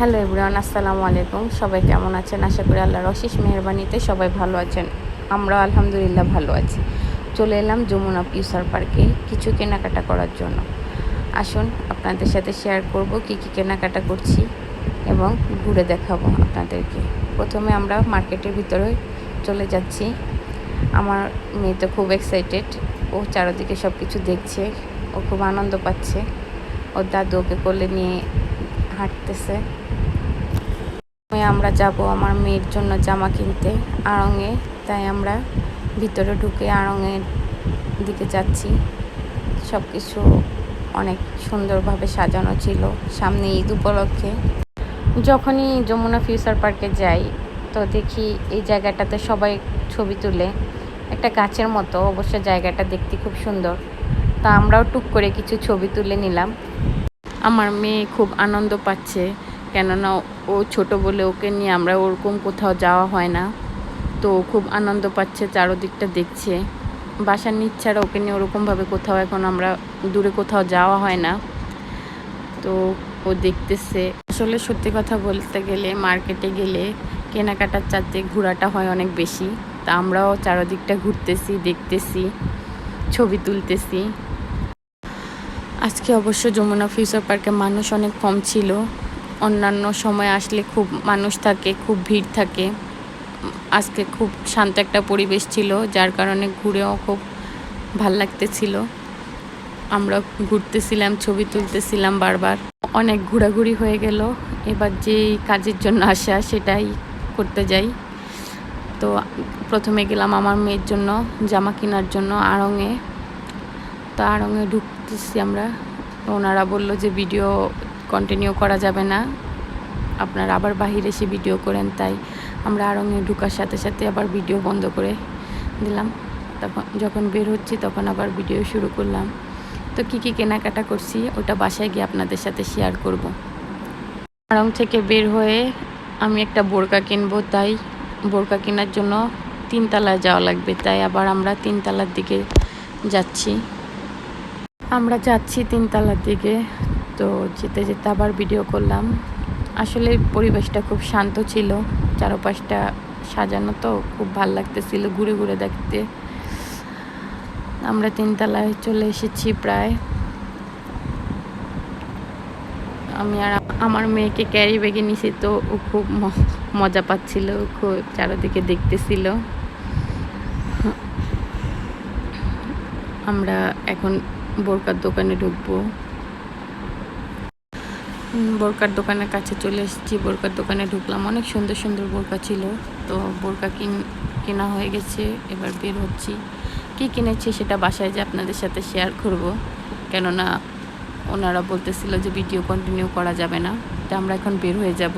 Hello everyone, আসসালামু আলাইকুম। সবাই কেমন আছেন? আশা করি আল্লাহর অশেষ মেহরবানিতে সবাই ভালো আছেন। আমরা আলহামদুলিল্লাহ ভালো আছি। চলে এলাম যমুনা পিউসার পার্কে কিছু কেনাকাটা করার জন্য। আসুন, আপনাদের সাথে শেয়ার করব কি কি কেনাকাটা করছি এবং ঘুরে দেখাবো আপনাদেরকে। প্রথমে আমরা মার্কেটের ভিতরে চলে যাচ্ছি। আমার মেয়ে তো খুব এক্সাইটেড ও চারদিকে সব কিছু দেখছে। ও খুব আনন্দ পাচ্ছে। ওর দাদু ওকে কোলে নিয়ে হাঁটতেছে। আমরা যাব আমার মেয়ের জন্য জামা কিনতে আড়ঙে। তাই আমরা ভিতরে ঢুকে আড়ঙের দিকে যাচ্ছি। সব কিছু অনেক সুন্দরভাবে সাজানো ছিল সামনে ঈদ উপলক্ষে। যখনই যমুনা ফিউচার পার্কে যাই, তো দেখি এই জায়গাটাতে সবাই ছবি তুলে। একটা গাছের মতো অবশ্য জায়গাটা দেখতে খুব সুন্দর। তা আমরাও টুক করে কিছু ছবি তুলে নিলাম। আমার মেয়ে খুব আনন্দ পাচ্ছে। কেননা ও ছোট বলে ওকে নিয়ে আমরা ওরকম কোথাও যাওয়া হয় না। তো খুব আনন্দ পাচ্ছে, চারোদিকটা দেখছে। বাসার নিচ ছাড়া ওকে নিয়ে ওরকমভাবে কোথাও এখন আমরা দূরে কোথাও যাওয়া হয় না। তো ও দেখতেছে। আসলে সত্যি কথা বলতে গেলে মার্কেটে গেলে কেনাকাটার চারতে ঘোরাটা হয় অনেক বেশি। তা আমরাও চারোদিকটা ঘুরতেছি, দেখতেছি, ছবি তুলতেছি। আজকে অবশ্য যমুনা ফিউচার পার্কে মানুষ অনেক কম ছিল। অন্যান্য সময় আসলে খুব মানুষ থাকে, খুব ভিড় থাকে। আজকে খুব শান্ত একটা পরিবেশ ছিল, যার কারণে ঘুরেও খুব ভালো লাগতেছিল। আমরা ঘুরতেছিলাম, ছবি তুলতেছিলাম বারবার। অনেক ঘোরাঘুরি হয়ে গেল, এবার যে কাজের জন্য আসা সেটাই করতে যাই। তো প্রথমে গেলাম আমার মেয়ের জন্য, জামা কেনার জন্য আড়ঙে। তো আড়ঙে ঢুকতেছি আমরা। ওনারা বলল যে, ভিডিও কন্টিনিউ করা যাবে না। আপনারা আবার বাহিরে এসে ভিডিও করেন, তাই আমরা আড়ঙে ঢুকার সাথে সাথে আবার ভিডিও বন্ধ করে দিলাম। তখন যখন বের হচ্ছি, তখন আবার ভিডিও শুরু করলাম। তো কী কী কেনাকাটা করছি, ওটা বাসায় গিয়ে আপনাদের সাথে শেয়ার করব। আড়ং থেকে বের হয়ে আমি একটা বোরকা কিনবো, তাই বোরকা কেনার জন্য তিনতলায় যাওয়া লাগবে, তাই আবার আমরা তিনতলার দিকে যাচ্ছি। আমরা যাচ্ছি তিনতলার দিকে তো যেতে যেতে আবার ভিডিও করলাম। আসলে পরিবেশটা খুব শান্ত ছিল, চারপাশটা সাজানো তো খুব ভালো লাগতেছিল ঘুরে ঘুরে দেখতে। আমরা তিনতলায় চলে এসেছি প্রায়। আমি আর আমার মেয়েকে ক্যারি ব্যাগে নিছি তো ও খুব মজা পাচ্ছিল খুব চারিদিকে দেখতেছিল। আমরা এখন বোরকার দোকানে ঢুকবো। বোরকার দোকানের কাছে চলে এসেছি। বোরকার দোকানে ঢুকলাম। অনেক সুন্দর সুন্দর বোরকা ছিল। তো বোরকা কিন, কেনা হয়ে গেছে। এবার বের হচ্ছি। কী কিনেছি সেটা বাসায় যে আপনাদের সাথে শেয়ার করব। কেননা ওনারা বলতেছিল যে ভিডিও কন্টিনিউ করা যাবে না। তো আমরা এখন বের হয়ে যাব।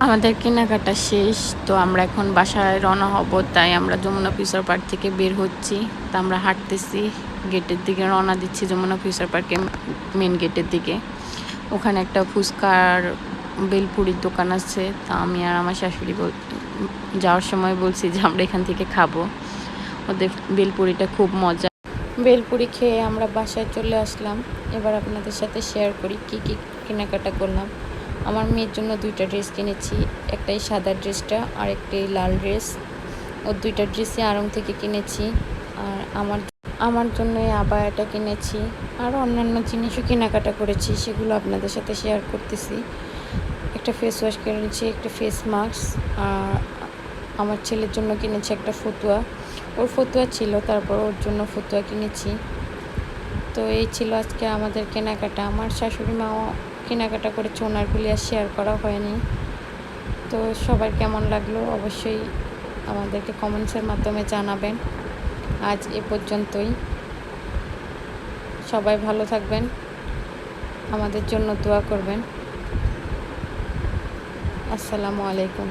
আমাদের কেনাকাটা শেষ। তো আমরা এখন বাসায় রওনা হব। তাই আমরা যমুনা ফিউচার পার্ক থেকে বের হচ্ছি। তা আমরা হাঁটতেছি। গেটের দিকে রওনা দিচ্ছি যমুনা ফিউচার পার্কে মেন গেটের দিকে। ওখানে একটা ফুচকার বেলপুরির দোকান আছে, তা আমি আর আমার শাশুড়ি যাওয়ার সময় বলছি যে আমরা এখান থেকে খাব। ওদের বেলপুরিটা খুব মজা। বেলপুরি খেয়ে আমরা বাসায় চলে আসলাম। এবার আপনাদের সাথে শেয়ার করি কি কি কেনাকাটা করলাম। আমার মেয়ের জন্য দুইটা ড্রেস কিনেছি, একটাই সাদা ড্রেসটা আর একটি লাল ড্রেস ও দুইটা ড্রেসই আড়ং থেকে কিনেছি। আর আমার আমার জন্য আবায়াটা কিনেছি। আর অন্যান্য জিনিসও কেনাকাটা করেছি, সেগুলো আপনাদের সাথে শেয়ার করতেছি। একটা ফেস ওয়াশ কিনেছি, একটা ফেস মাস্ক আর আমার ছেলের জন্য কিনেছি একটা ফতুয়া। ওর ফতুয়া ছিল, তারপর ওর জন্য ফতুয়া কিনেছি। তো এই ছিল আজকে আমাদের কেনাকাটা। আমার শাশুড়ি মাও কেনাকাটা করেছে, ওনারগুলি আর শেয়ার করা হয়নি। তো সবার কেমন লাগল অবশ্যই আমাদেরকে কমেন্টসের মাধ্যমে জানাবেন। আজ এ পর্যন্তই। সবাই ভালো থাকবেন। আমাদের জন্য দোয়া করবেন। আসসালামু আলাইকুম।